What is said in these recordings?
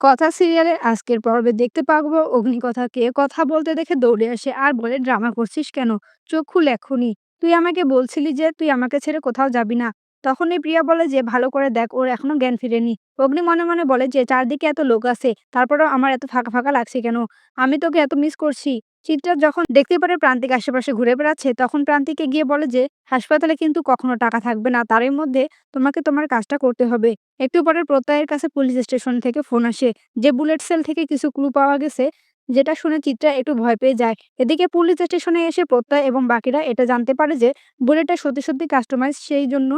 কথা সিরিয়ালে আজকের পর্বে দেখতে পাবো অগ্নিকথাকে কথা বলতে দেখে দৌড়ে আসে আর বলে ড্রামা করছিস কেন? চোখ খুল এখনই তুই আমাকে বলছিলি যে তুই আমাকে ছেড়ে কোথাও যাবি না। তখনই প্রিয়া বলে যে ভালো করে দেখ, ওর এখনও জ্ঞান ফিরেনি। অগ্নি মনে মনে বলে যে চারদিকে এত লোক আছে, তারপরেও আমার এত ফাঁকা ফাঁকা লাগছে কেন? আমি তোকে এত মিস করছি। চিত্রা যখন দেখতে পারে প্রান্তিক আশেপাশে ঘুরে বেড়াচ্ছে, তখন প্রান্তিকে গিয়ে বলে যে, হাসপাতালে কিন্তু কখনো টাকা থাকবে না, তারই মধ্যে তোমাকে তোমার কাজটা করতে হবে। একটু পরে প্রত্যয়ের কাছে পুলিশ স্টেশন থেকে ফোন আসে, যে বুলেট সেল থেকে কিছু ক্লু পাওয়া গেছে, যেটা শুনে চিত্রা একটু ভয় পেয়ে যায়। এদিকে পুলিশ স্টেশনে এসে প্রত্যয় এবং বাকিরা এটা জানতে পারে যে, বুলেটটা সত্যি সত্যি কাস্টমাইজ সেই জন্য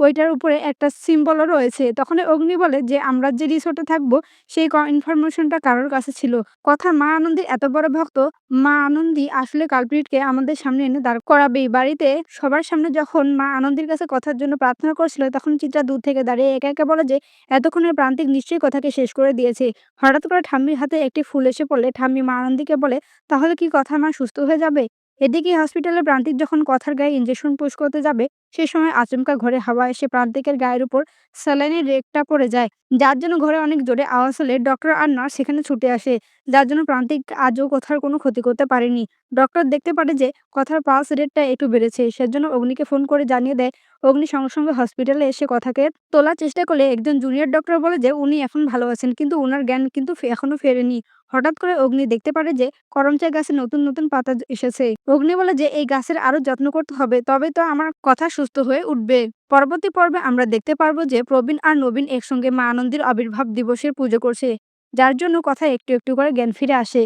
ওইটার উপরে একটা সিম্বলও রয়েছে। তখন অগ্নি বলে যে, আমরা যে রিসোর্টে থাকব, সেই ইনফরমেশনটা কারোর কাছে ছিল। কথা মা আনন্দী এত বড় ভক্ত, মা আনন্দী আসলে কালপ্রিটকে আমাদের সামনে এনে দাঁড় করাবেই। বাড়িতে সবার সামনে যখন মা আনন্দীর কাছে কথার জন্য প্রার্থনা করছিল, তখন চিত্রা দূর থেকে দাঁড়িয়ে একা একা বলে যে এতক্ষণের প্রান্তিক নিশ্চয়ই কথাকে শেষ করে দিয়েছে। হঠাৎ করে ঠাম্মির হাতে একটি ফুল এসে পড়লে ঠাম্মি মা আনন্দীকে বলে, তাহলে কি কথা মা সুস্থ হয়ে যাবে? এদিকে হসপিটালে প্রান্তিক যখন কথার গায়ে ইঞ্জেকশন পুশ করতে যাবে সে সময় আচমকা ঘরে হাওয়া এসে প্রান্তিকের গায়ের উপর স্যালাইনের রেকটা পড়ে যায়। যার জন্য ঘরে অনেক জোরে আওয়াজ হলে ডক্টর আর নার্স সেখানে ছুটে আসে। যার জন্য প্রান্তিক আজও কথার কোনো ক্ষতি করতে পারেনি। ডক্টর দেখতে পারে যে কথার পালস রেটটা একটু বেড়েছে। সেজন্য অগ্নিকে ফোন করে জানিয়ে দেয়, অগ্নি সঙ্গে সঙ্গে হসপিটালে এসে কথাকে তোলার চেষ্টা করলে একজন জুনিয়র ডক্টর বলে যে উনি এখন ভালো আছেন, কিন্তু ওনার জ্ঞান কিন্তু এখনও ফেরেনি। হঠাৎ করে অগ্নি দেখতে পারে যে করমচা গাছে নতুন নতুন পাতা এসেছে। অগ্নি বলে যে, এই গাছের আরও যত্ন করতে হবে। তবে তো আমার কথা সুস্থ হয়ে উঠবে। পরবর্তী পর্বে আমরা দেখতে পারব যে প্রবীণ আর নবীন একসঙ্গে মা আনন্দের আবির্ভাব দিবসের পুজো করছে, যার জন্য কথা একটু একটু করে জ্ঞান ফিরে আসে।